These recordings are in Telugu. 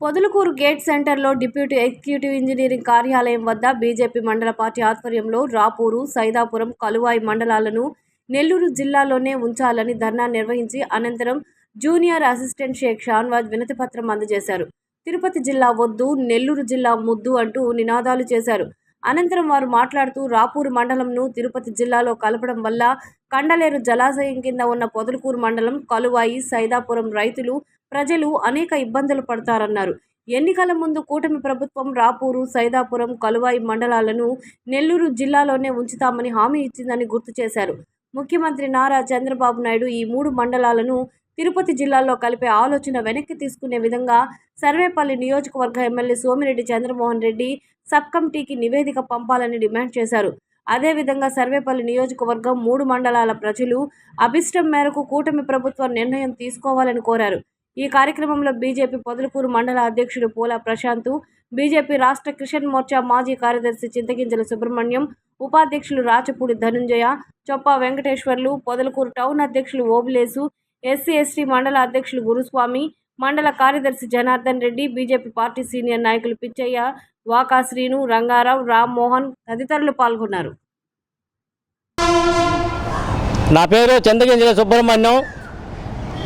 పొదలకూరు గేట్ సెంటర్లో డిప్యూటీ ఎగ్జిక్యూటివ్ ఇంజనీరింగ్ కార్యాలయం వద్ద బీజేపీ మండల పార్టీ ఆధ్వర్యంలో రాపూరు సైదాపురం కలువాయి మండలాలను నెల్లూరు జిల్లాలోనే ఉంచాలని ధర్నా నిర్వహించి అనంతరం జూనియర్ అసిస్టెంట్ షేక్ షాన్వాజ్ వినతిపత్రం అందజేశారు. తిరుపతి జిల్లా వద్దు నెల్లూరు జిల్లా ముద్దు అంటూ నినాదాలు చేశారు. అనంతరం వారు మాట్లాడుతూ రాపూరు మండలంను తిరుపతి జిల్లాలో కలపడం వల్ల కండలేరు జలాశయం కింద ఉన్న పొదలకూరు మండలం కలువాయి సైదాపురం రైతులు ప్రజలు అనేక ఇబ్బందులు పడతారన్నారు. ఎన్నికల ముందు కూటమి ప్రభుత్వం రాపూరు సైదాపురం కలువాయి మండలాలను నెల్లూరు జిల్లాలోనే ఉంచుతామని హామీ ఇచ్చిందని గుర్తు చేశారు. ముఖ్యమంత్రి నారా చంద్రబాబు నాయుడు ఈ మూడు మండలాలను తిరుపతి జిల్లాలో కలిపే ఆలోచన వెనక్కి తీసుకునే విధంగా సర్వేపల్లి నియోజకవర్గ ఎమ్మెల్యే సోమిరెడ్డి చంద్రమోహన్ రెడ్డి సబ్ కమిటీకి నివేదిక పంపాలని డిమాండ్ చేశారు. అదేవిధంగా సర్వేపల్లి నియోజకవర్గం మూడు మండలాల ప్రజలు అభిష్టం మేరకు కూటమి ప్రభుత్వం నిర్ణయం తీసుకోవాలని కోరారు. ఈ కార్యక్రమంలో బీజేపీ పొదలకూరు మండల అధ్యక్షుడు పోలా ప్రశాంత్ బీజేపీ రాష్ట్ర కిషన్ మోర్చా మాజీ కార్యదర్శి చింతగింజల సుబ్రహ్మణ్యం ఉపాధ్యక్షులు రాచపూడి ధనుంజయ చొప్పా వెంకటేశ్వర్లు పొదలకూరు టౌన్ అధ్యక్షులు ఓబులేసు ఎస్సీ ఎస్టీ మండల అధ్యక్షులు గురుస్వామి మండల కార్యదర్శి Janardhan Reddy BJP party senior నాయకులు పిచ్చయ్య వాకా శ్రీను రంగారావు రామ్మోహన్ తదితరులు పాల్గొన్నారు. నా పేరు చంద్రగింజల సుబ్రహ్మణ్యం.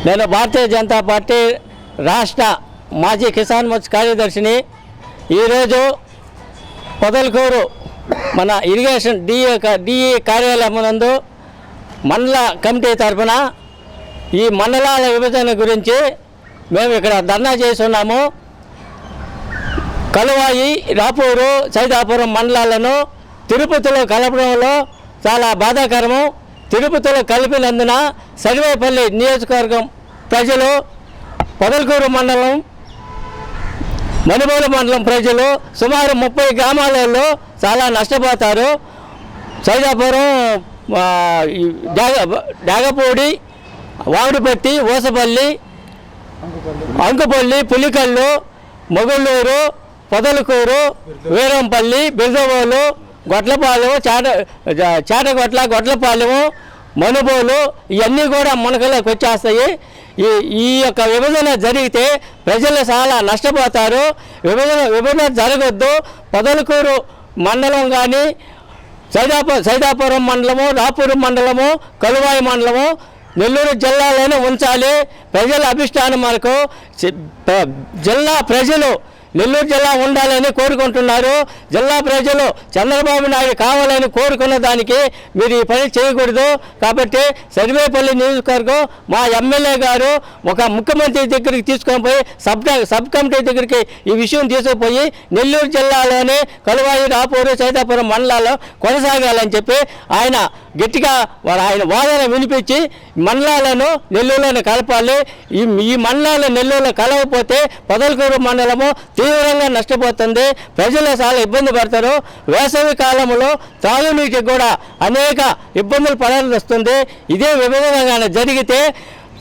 నేను భారతీయ జనతా పార్టీ రాష్ట్ర మాజీ కిసాన్ మోర్చా కార్యదర్శిని. ఈరోజు పొదలకూరు మన ఇరిగేషన్ డిఏ డిఈ కార్యాలయం నందు మండల కమిటీ తరఫున ఈ మండలాల విభజన గురించి మేము ఇక్కడ ధర్నా చేస్తున్నాము. కలువాయి రాపూరు సైదాపురం మండలాలను తిరుపతిలో కలపడంలో చాలా బాధాకరము. తిరుపతిలో కలిపినందున సర్వేపల్లి నియోజకవర్గం ప్రజలు పొదలకూరు మండలం మణిపూరు మండలం ప్రజలు సుమారు ముప్పై గ్రామాలలో చాలా నష్టపోతారు. సైదాపురం డాగపూడి వాగుడుపట్టి ఓసపల్లి అంకుపల్లి పులికల్లు మొగళ్ళూరు పొదలకూరు వీరంపల్లి బిల్దవోలు గొడ్లపాలెం చాట చాటగొట్ల గొట్లపాలెము మనుబోలు ఇవన్నీ కూడా మునకలోకి వచ్చేస్తాయి. ఈ ఈ యొక్క విభజన జరిగితే ప్రజలు చాలా నష్టపోతారు. విభజన విభజన జరగద్దు. పొదలకూరు మండలం కానీ సైదాపు సైదాపురం మండలము రాపూరు మండలము కలువాయి మండలము నెల్లూరు జిల్లాలోనే ఉంచాలి. ప్రజల అభిష్టానం మనకు జిల్లా ప్రజలు నెల్లూరు జిల్లా ఉండాలని కోరుకుంటున్నారు. జిల్లా ప్రజలు చంద్రబాబు నాయుడు కావాలని కోరుకున్న దానికి మీరు ఈ పని చేయకూడదు. కాబట్టి సర్వేపల్లి నియోజకవర్గం మా ఎమ్మెల్యే గారు ఒక ముఖ్యమంత్రి దగ్గరికి తీసుకొని పోయి సబ్ సబ్ కమిటీ దగ్గరికి ఈ విషయం తీసుకుపోయి నెల్లూరు జిల్లాలోని కలువాయి రాపూరు సైతాపురం మండలాల్లో కొనసాగాలని చెప్పి ఆయన గట్టిగా వారు ఆయన వాదన వినిపించి మండలాలను నెల్లూరులోనే కలపాలి. ఈ ఈ మండలాలు నెల్లూరులో కలవకపోతే పొదలకూరు మండలము తీవ్రంగా నష్టపోతుంది. ప్రజలు చాలా ఇబ్బంది పడతారు. వేసవి కాలంలో తాగునీటికి కూడా అనేక ఇబ్బందులు పడాల్సి వస్తుంది. ఇదే విభజన జరిగితే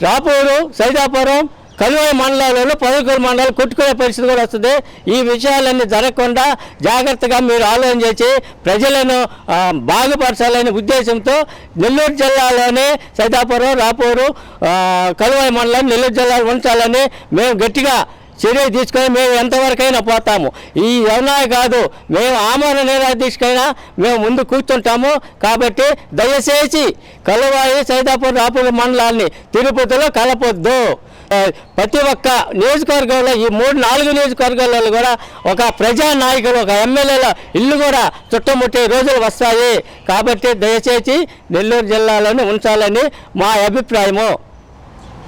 రాపూరు సైదాపురం కలువై మండలాలలో పదకొండు మండలాలు కొట్టుకునే పరిస్థితి కూడా వస్తుంది. ఈ విషయాలన్నీ జరగకుండా జాగ్రత్తగా మీరు ఆలోచన చేసి ప్రజలను బాగుపరచాలనే ఉద్దేశంతో నెల్లూరు జిల్లాలోనే సైతాపురం రాపూరు ఆ, కలువాయి మండలం నెల్లూరు జిల్లాలో ఉంచాలని మేము గట్టిగా చర్య తీసుకొని మేము ఎంతవరకైనా పోతాము. ఈ ఎవనాయ కాదు మేము ఆమరణ నిరాదీక్షకైనా మేము ముందు కూర్చుంటాము. కాబట్టి దయచేసి కలవాయి సైదాపురం రాపూర్ మండలాన్ని తిరుపతిలో కలపొద్దు. ప్రతి ఒక్క నియోజకవర్గంలో ఈ మూడు నాలుగు నియోజకవర్గాలలో కూడా ఒక ప్రజా నాయకులు ఒక ఎమ్మెల్యేల ఇల్లు కూడా చుట్టముట్టే రోజులు వస్తాయి. కాబట్టి దయచేసి నెల్లూరు జిల్లాలోనే ఉంచాలని మా అభిప్రాయము.